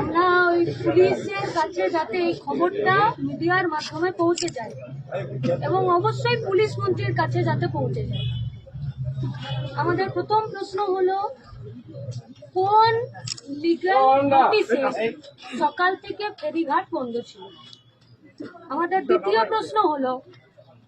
আমরা ওই পুলিশের কাছে যাতে এই খবরটা মিডিয়ার মাধ্যমে পৌঁছে যায় এবং অবশ্যই পুলিশ মন্ত্রীর কাছে যাতে পৌঁছে যায়। আমাদের প্রথম প্রশ্ন হলো কোন লিগাল নোটিশে সকাল থেকে ফেরিঘাট বন্ধ ছিল? আমাদের দ্বিতীয় প্রশ্ন হলো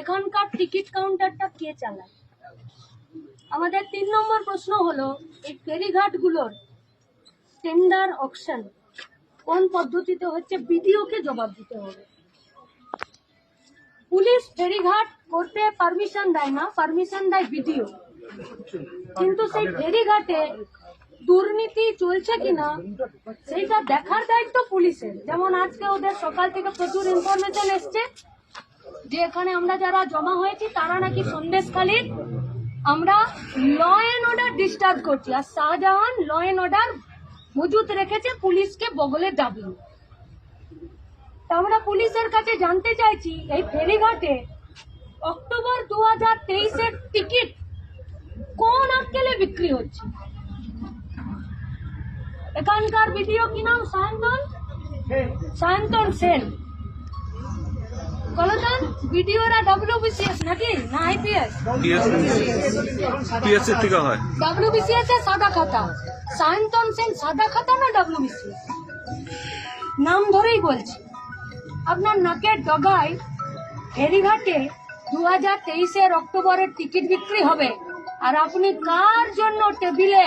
এখানকার টিকিট কাউন্টারটা কে চালায়? আমাদের তিন নম্বর প্রশ্ন হলো এই ফেরিঘাটগুলোর টেন্ডার অকশন কোন পদ্ধতিতে হচ্ছে বিডিওকে জবাব দিতে হবে? পুলিশ ফেরিঘাট করতে পারমিশন দেয় না পারমিশন দেয় বিডিও। কিন্তু সেই ফেরিঘাটে দুর্নীতি চলছে কিনা, সেইটা দেখার দায়িত্ব পুলিশের। যেমন আজকে ওদের সকাল থেকে প্রচুর ইনফরমেশন এসছে যে এখানে আমরা যারা জমা হয়েছি, তারা নাকি সন্দেশখালীর। আমরা ল অ্যান্ড অর্ডার ডিস্টার্ব করছি। আর শাহজাহান ল অ্যান্ড অর্ডার মজুত রেখেছে পুলিশকে বগলে ডাবলো। আমরা পুলিশের কাছে জানতে চাইছি, এই ফেরিঘাটে অক্টোবর দু হাজার তেইশের টিকিট কোন আক্কেলে বিক্রি হচ্ছে? এখানকার ভিডিও কি নাম? সায়ন্তন? সায়ন্তন সেন। কলতন ভিডিওরা ডব্লিউবিসিএস নাকি? না আইপিএস পিএসসি থেকে হয়। ডব্লিউবিসিএস এর সাদা খাতা। সায়ন্তন সেন সাদা খাতা না ডব্লিউবিসিএস নাম ধরেই বলছি। আপনার নাকের ডগায় ফেরিঘাটে দু হাজার তেইশের অক্টোবরের টিকিট বিক্রি হবে। আর আপনি কার জন্য টেবিলে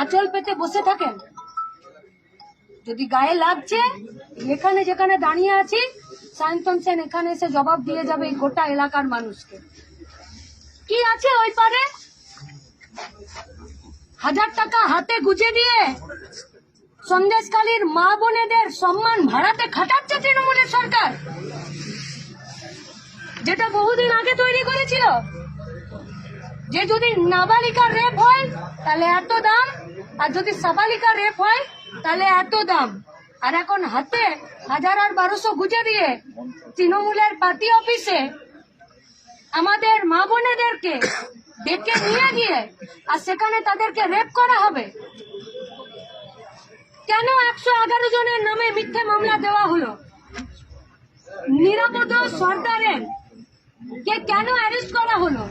আঁচল পেতে বসে থাকেন? যদি গায়ে লাগছে এখানে যেখানে দাঁড়িয়ে আছি সায়ন্তন সেন এখানে এসে জবাব দিয়ে যাবে এই গোটা এলাকার মানুষকে। কি আছে ওই পারে? হাজার টাকা হাতে গুজে দিয়ে সন্দেশকালীর মা বোনেদের সম্মান ভাড়াতে খাটাচ্ছে তৃণমূলের সরকার, যেটা বহুদিন আগে তৈরি করেছিল। যে যদি নাবালিকা রেপ হয়, তাহলে এত দাম, আর যদি সাবালিকা রেপ হয়, তাহলে এত দাম। আর এখন হাতে হাজার আর বারোশো গুজে দিয়ে তৃণমূলের পার্টি অফিসে আমাদের মা বোনেদেরকে ডেকে নিয়ে গিয়ে আর সেখানে তাদেরকে রেপ করা হবে। কেন একশো এগারো জনের নামে মিথ্যে মামলা দেওয়া হলো? নিরাপদ সর্দারের কে কেন অ্যারেস্ট করা হলো?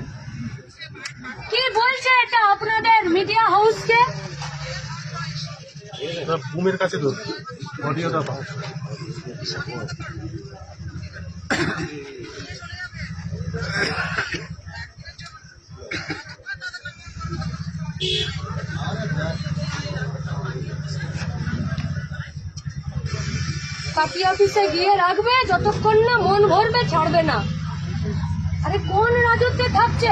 কি বলছে এটা আপনাদের মিডিয়া হাউসকে? বুমের কাছে তো অডিওটা পাও। পার্টি অফিসে গিয়ে রাখবে, যতক্ষণ না মন ভরবে, ছাড়বে না। আরে কোন রাজত্বে থাকছে?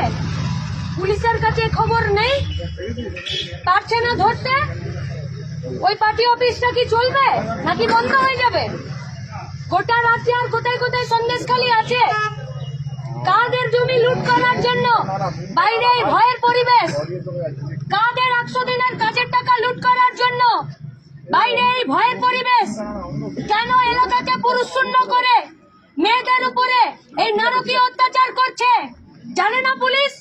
পুলিশের কাছে খবর নেই? পারছে না ধরতে? ওই পার্টি অফিসটা কি চলবে? নাকি বন্ধ হয়ে যাবে? গোটা রাজ্যে আর কোথায় কোথায় সন্দেশখালি আছে? কাদের জমি লুট করার জন্য বাইরে ভয়ের পরিবেশ? কাদের একশো দিনের কাজের টাকা লুট করার জন্য বাইরে এই ভয়ের পরিবেশ? কেন এলাকাকে পুরুষ শূন্য করে মেয়েদের উপরে এই নারকীয় অত্যাচার করছে? জানে না পুলিশ?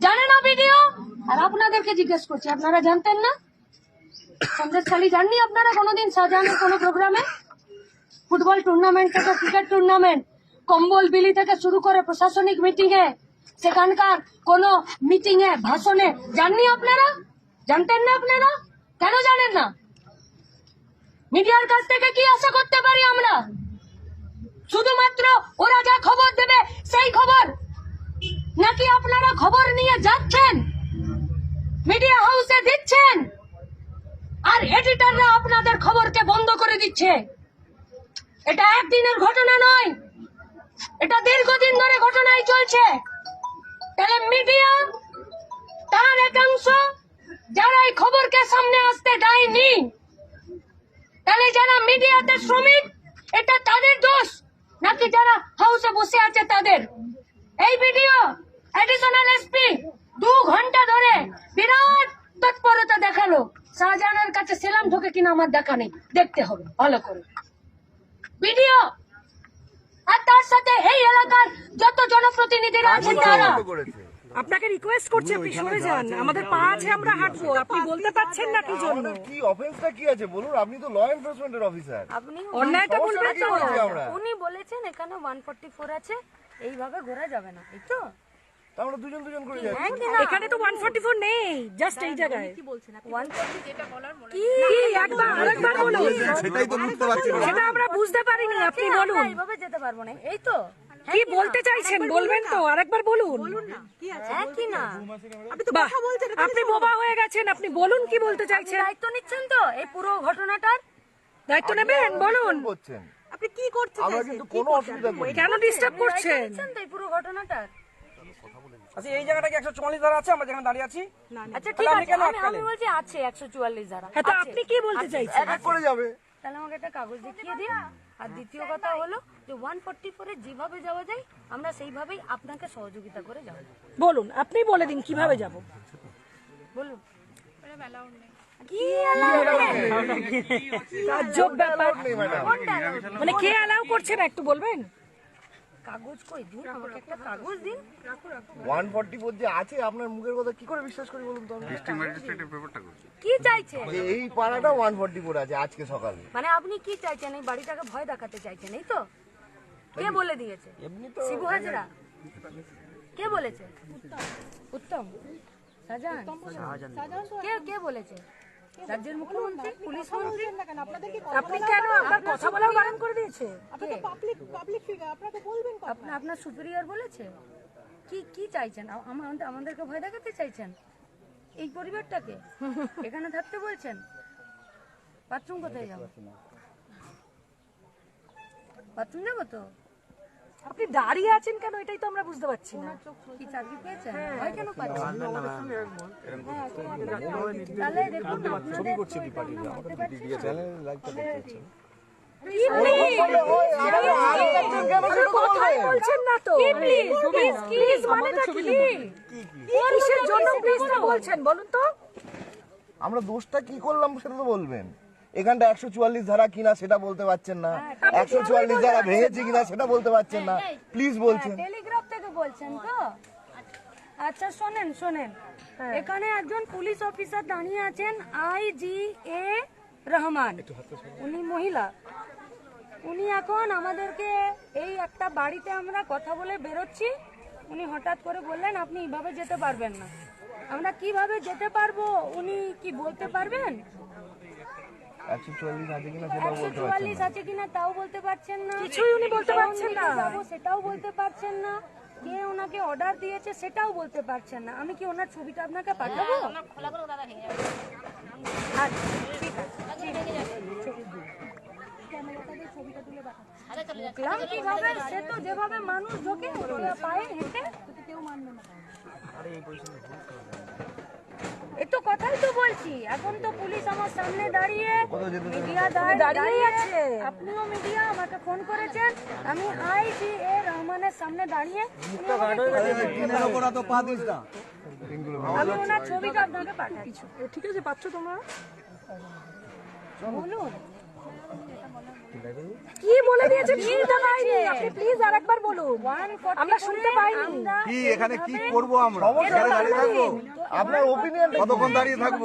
জানে না ভিডিও আর আপনাদেরকে জিজ্ঞেস করছি, আপনারা জানতেন না? সন্দেশ খালি জাননি আপনারা কোনোদিন শাহজাহানের কোনো প্রোগ্রামে? ফুটবল টুর্নামেন্ট থেকে ক্রিকেট টুর্নামেন্ট কম্বল বিলি থেকে শুরু করে প্রশাসনিক মিটিং এ, সেখানকার কোন মিটিং এ, ভাষণে জাননি আপনারা? জানতেন না আপনারা? কেন জানেন না? মিডিয়ার কাছ থেকে কি আশা করতে পারি আমরা? শুধুমাত্র ওরা যা খবর দেবে, সেই খবর। নাকি আপনারা খবর নিয়ে যাচ্ছেন? মিডিয়া হাউসে এডিটররা আপনাদের খবরকে বন্ধ করে দিচ্ছে। এটা একদিনের ঘটনা নয়। এটা দীর্ঘদিন ধরে ঘটনাই চলছে। তাহলে মিডিয়া তার একাংশ, যারা এই খবরকে সামনে আসতে দেয়নি, তাহলে যারা মিডিয়াতে শ্রমিক, এটা তাদের দোষ? নাকি যারা হাউসে বসে আছে তাদের? এই ভিডিও অ্যাডিশনাল এসপি দু ঘণ্টা ধরে বিরাট তৎপরতা দেখাল। শাহজাহানের কাছে সেলাম ঢোকে কিনা আমার দেখা নেই। দেখতে হবে ভালো করে। ভিডিও! আর তার সাথে এই এলাকার যত জনপ্রতিনিধিরা আছেন তারা। আপনাকে রিকোয়েস্ট করছি আপনি সরে যান। আমাদের পা আছে আমরা হাঁটবো। আপনি বলতে পারছেন না কি জন্য? কি অফেন্সটা কি আছে? বলুন আপনি তো ল এনফোর্সমেন্টের অফিসার আপনি অন্যায়টা বলবেন তো উনি বলেছেন এখানে ওয়ান ফোর্টি ফোর আছে এইভাবে ঘোরা যাবে না এই তা? আমরা দুজন দুজন করে যাচ্ছি কি না। এখানে তো 144 নেই জাস্ট এই জায়গায়। ওয়ান ফোর্টি কি? একবার আরেকবার বলুন সেটাই তো বুঝতে পারছি না। সেটা আমরা বুঝতে পারিনি আপনি বলুন। এইভাবে যেতে পারব না। এই তো। কি বলতে চাইছেন? বলবেন তো আরেকবার বলুন। হ্যাঁ কি না। বাহ, আপনি বোবা হয়ে গেছেন আপনি বলুন কি বলতে চাইছেন। দায়িত্ব নিচ্ছেন তো এই পুরো ঘটনাটার? দায়িত্ব নেবেন বলুন। আপনি কি করছেন? আমরা কিন্তু কোনো অসুবিধা করি কেন ডিস্টার্ব করছেন? পুরো ঘটনাটার? আচ্ছা এই জায়গাটা কি একশো চুয়াল্লিশ ধারা আছে? আমরা যেখানে দাঁড়িয়ে আছি? আচ্ছা ঠিক আছে আমি আমি বলছি আছে একশো চুয়াল্লিশ ধারা হ্যাঁ তো আপনি কি বলতে চাইছেন? এক করে যাবে। তাহলে আমাকে একটা কাগজ দেখিয়ে দিন। আর দ্বিতীয় কথা হলো যে ওয়ান ফোর্টি ফোরে যেভাবে যাওয়া যায় আমরা সেইভাবেই আপনাকে সহযোগিতা করে যাব। বলুন আপনি বলে দিন কীভাবে যাব। বলুন? মানে কে অ্যালাউ করছে না একটু বলবেন? কাগজ কই? দিন আমাকে একটা কাগজ দিন। ওয়ান ফর্টি ফোর যে আছে আপনার মুখের কথা কি করে বিশ্বাস করি বলুন তো আমি? কি চাইছে? যে এই পাড়াটা ওয়ান ফর্টি ফোর আছে আজকে সকালে। মানে আপনি কি চাইছেন? এই বাড়িটাকে ভয় দেখাতে চাইছেন এই তো? কে বলে দিয়েছে? শিবু হাজরা? কে বলেছে? উত্তম। শাহজাহান কে কে বলেছে? রাজ্যের মুখ্যমন্ত্রী পুলিশ মন্ত্রী। আপনি কেন আপনার কথা বলাও বারণ করে দিয়েছে? আপনার সুপিরিয়র বলেছে? কি কি চাইছেন? আ- আমাদেরকে ভয় দেখাতে চাইছেন? এই পরিবারটাকে? এখানে থাকতে বলছেন? বাথরুম কোথায় যাব? বাথরুম যাব তো? আপনি দাঁড়িয়ে আছেন কেন এটাই তো আমরা বুঝতে পারছি না কি চাকরি পেয়েছেন ভয় কেন পাচ্ছেন তাহলে দেখুন আপনাদের তো এটা আমরা মানতে পারছি না। আপনি কথাই বলছেন না তো প্লিজ প্লিজ মানেটা কি কিসের জন্য বলছেন বলুন তো আমরা দোষটা কি করলাম সেটা তো বলবেন এখানটা একশো চুয়াল্লিশ ধারা কিনা সেটা বলতে পারছেন না। একশো চুয়াল্লিশ ধারা ভেঙেছে কিনা সেটা বলতে পারছেন না। প্লিজ বলছেন। টেলিগ্রাফ থেকে বলছেন তো? আচ্ছা শোনেন শোনেন। এখানে একজন পুলিশ অফিসার দাঁড়িয়ে আছেন আই জি এ রহমান। উনি মহিলা। উনি এখন আমাদেরকে এই একটা বাড়িতে আমরা কথা বলে বেরোচ্ছি। উনি হঠাৎ করে বললেন আপনি এইভাবে যেতে পারবেন না। আমরা কীভাবে যেতে পারব? উনি কি বলতে পারবেন? একশো চুয়াল্লিশ আছে কিনা সেটাও বলতে পারছেন না। আছে কিনা তাও বলতে পারছেন না। কিছুই উনি বলতে পারছেন না। সেটাও বলতে পারছেন না। কে ওনাকে অর্ডার দিয়েছে সেটাও বলতে পারছেন না। আমি কি ওনার ছবিটা আপনাকে পাঠাবো? আচ্ছা, ঠিক আছে, ঠিক আছে। দেখলাম কীভাবে সে তো যেভাবে মানুষ ঢোকে ওরা পায়ে হেঁটে। কেউ মানবে না এই তো কথাই তো বলছি। এখন তো পুলিশ আমার সামনে দাঁড়িয়ে। মিডিয়া দাঁড়িয়ে আছে। আপনিও মিডিয়া আমাকে ফোন করেছেন। আমি আই জি এ রহমানের সামনে দাঁড়িয়ে আমি ওনার ছবিটা আপনাকে পাঠাচ্ছি। ঠিক আছে পাচ্ছ তোমরা? বলুন। কি বলে দিয়েছে শুনতে পাইনি। আপনি প্লিজ আরেকবার বলুন। আমরা শুনতে পাইনি। কি এখানে কি করব আমরা? এখানে দাঁড়িয়ে থাকব? আপনার ওপিনিয়ন কতক্ষণ দাঁড়িয়ে থাকব?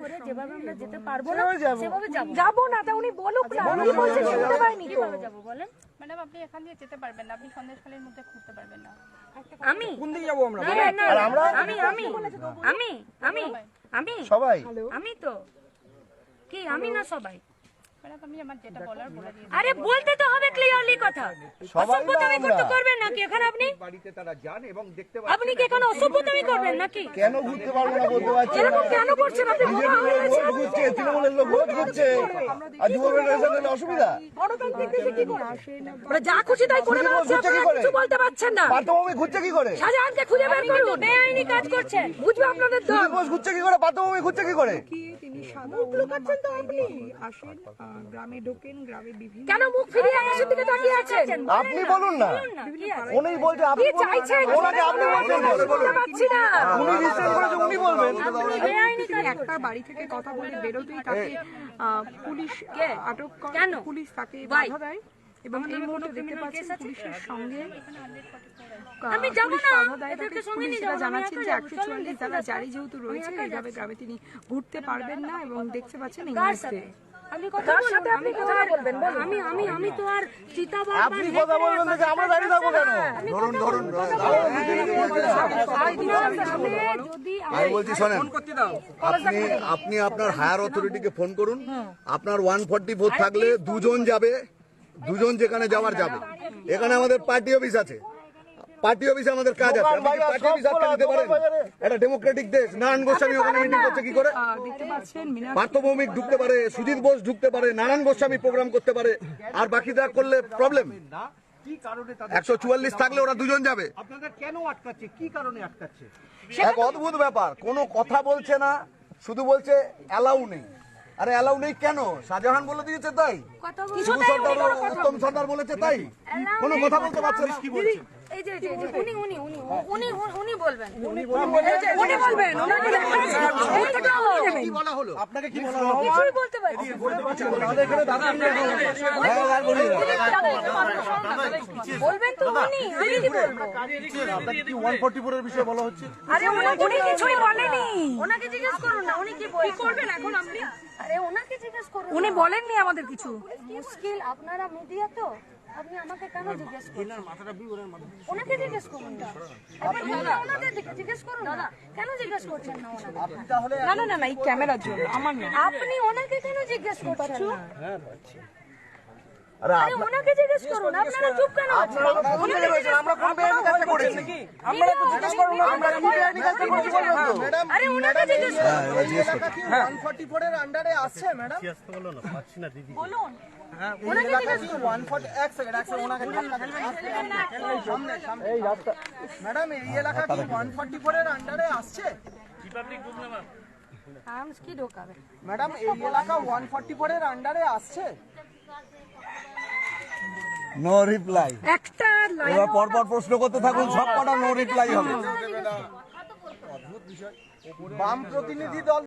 করে যেভাবে আমরা যেতে পারব না সেভাবে যাব। যাব। না তা উনি বলুক না। উনি বলছে শুনতে পাইনি কীভাবে যাব বলেন? ম্যাডাম আপনি এখান দিয়ে যেতে পারবেন না। আপনি সন্দেশখালীর মধ্যে ঘুরতে পারবেন না। আমি? কোন দিকে যাব আমরা? না, না, আর আমরা? আমি আমি আমি। আমি আমি। সবাই? আমি তো। কি আমি না সবাই? আরে বলতে তো হবে ক্লিয়ারলি কথা। অসভ্যতামি করতে করবেন নাকি? এখানে আপনি বাড়িতে তারা যান এবং দেখতে আপনি কি এখানে অসভ্যতামি করবেন নাকি? কেন ঘুরতে পারব না বলতে পারছি এরকম কেন করছেন আপনি হয়ে ভোট ঘুরছে তৃণমূলের লোক ভোট ঘুরছে আর যুব ফেডারেশনের অসুবিধা? গণতান্ত্রিক দেশে কি করে? ওরা যা খুশি তাই করে বেড়াচ্ছে আপনারা কিছু বলতে পারছেন না। পার্থভূমি ঘুরছে কি করে? শাহজাহানকে খুঁজে বের করুন। বেআইনি কাজ করছেন বুঝবে আপনাদের দল। ঘুরছে কি করে? পার্থভূমি ঘুরছে কি করে? মুখ লুকাচ্ছেন তো আপনি কেন মুখ ফিরিয়ে আকাশের দিকে তাকিয়ে আছেন আপনি বলুন না উনি বলছে আপনি চাইছেন ওনাকে আপনি বলছেন আমরা শুনতে না উনি রিসেন্ট করেছে উনি বলবেন আপনি বেআইনি কাজ একটা বাড়ি থেকে কথা বলে বেরোতেই তাকে পুলিশ আটক করে কেন? পুলিশ তাকে বাধা দেয় এবং এই মুহূর্তে দেখতে পাচ্ছেন পুলিশের সঙ্গে আমি যাব না, এদেরকে সঙ্গে নিয়ে যাব জানাচ্ছেন যে যাব, একশো চলেন চুয়াল্লিশ দেখতে ধারা জারি যেহেতু রয়েছে এইভাবে গ্রামে তিনি ঘুরতে পারবেন না এবং দেখতে পাচ্ছেন এই কার মুহূর্তে। আপনি কথা কার বলুন সাথে আপনি আমি কথা বলবেন, আমি আমি আমি তো আর চিতাবাঘ আপনি কথা বলবেন দেখে আমরা দাঁড়িয়ে থাকব কেন? ধরুন ধরুন আমি বলছি শোনেন ফোন আপনি আপনি আপনার হায়ার অথরিটিকে ফোন করুন। আপনার ওয়ান ফোর্টি ফোর থাকলে দুজন যাবে দুজন যেখানে যাওয়ার যাবে। এখানে আমাদের পার্টি অফিস আছে। পার্টি অফিসে আমাদের কাজ আছে। আপনি পার্টি অফিস আটকে দিতে পারেন? এটা ডেমোক্রেটিক দেশ। নারায়ণ গোস্বামী ওখানে মিটিং করছে কি করে? আহ, দেখতে পাচ্ছেন পার্থ ভৌমিক ঢুকতে পারে সুজিত বোস ঢুকতে পারে নারায়ণ গোস্বামী প্রোগ্রাম করতে পারে। আর বাকিরা করলে প্রবলেম কি কারণে তাদের একশো চুয়াল্লিশ থাকলে ওরা দুজন যাবে। আপনাদের কেন আটকাচ্ছে? কি কারণে আটকাচ্ছে? এক অদ্ভুত ব্যাপার। কোনো কথা বলছে না শুধু বলছে অ্যালাউ নেই। আরে অ্যালাউ নেই কেন? শাহজাহান বলে দিয়েছে তাই। উত্তম সর্দার বলেছে তাই। কোনো কথা বলতে পারছে না। এই যে এই যে, উনি উনি উনি উনি উনি বলবেন উনি বলবেন ওনাকে দেখা যাচ্ছে। এই থেকে উনি নেবেন। কি বলা হলো আপনাকে কি বলা হলো কিছুই বলতে পারছি বলবেন তো উনি আমি কি বলব কি ওয়ান ফোর্টি ফোর এর বিষয়ে বলা হচ্ছে আরে উনি- উনি কিছুই বলেনি ওনাকে জিজ্ঞেস করুন না উনি কি করবেন এখন আপনি আরে ওনাকে জিজ্ঞেস করুন উনি বলেননি আমাদের কিছু মুশকিল আপনারা মিডিয়া তো আপনি আমাকে কেন জিজ্ঞেস করছেন? ওনাকে জিজ্ঞেস করুন না একবার ওনাকে জিজ্ঞেস- করুন না। কেন জিজ্ঞেস করছেন না ওনাকে? না না না না এই ক্যামেরার জন্য আমার না। আপনি ওনাকে কেন জিজ্ঞেস করছেন আরে ওনাকে জিজ্ঞেস করুন আপনারা চুপ কেন আছেন? আমরা কোন বেআইনি কাজটা করেছি? আমরা তো জিজ্ঞেস করব আমরা কি বেআইনি কাজটা করেছি। বলবেন তো আরে ওনাকে জিজ্ঞেস করুন। ওয়ান ফর্টি এর আন্ডারে আসছে ম্যাডাম? জিজ্ঞেস করুন। ওয়ান ফর্টি এক সেকেন্ড এক সেকেন্ড ওনাকে সামনে সামনে এই ম্যাডাম এই এলাকা কি? ওয়ান ফর্টি ফোর এর আন্ডারে আসছে আর্মস কি ঢোকাবে? ম্যাডাম এই এলাকা ওয়ান ফর্টি ফোর এর আন্ডারে আসছে? নো রিপ্লাই একটা লাইন এবার পরপর প্রশ্ন করতে থাকুন সব কটা নো রিপ্লাই হবে। বাম প্রতিনিধি দল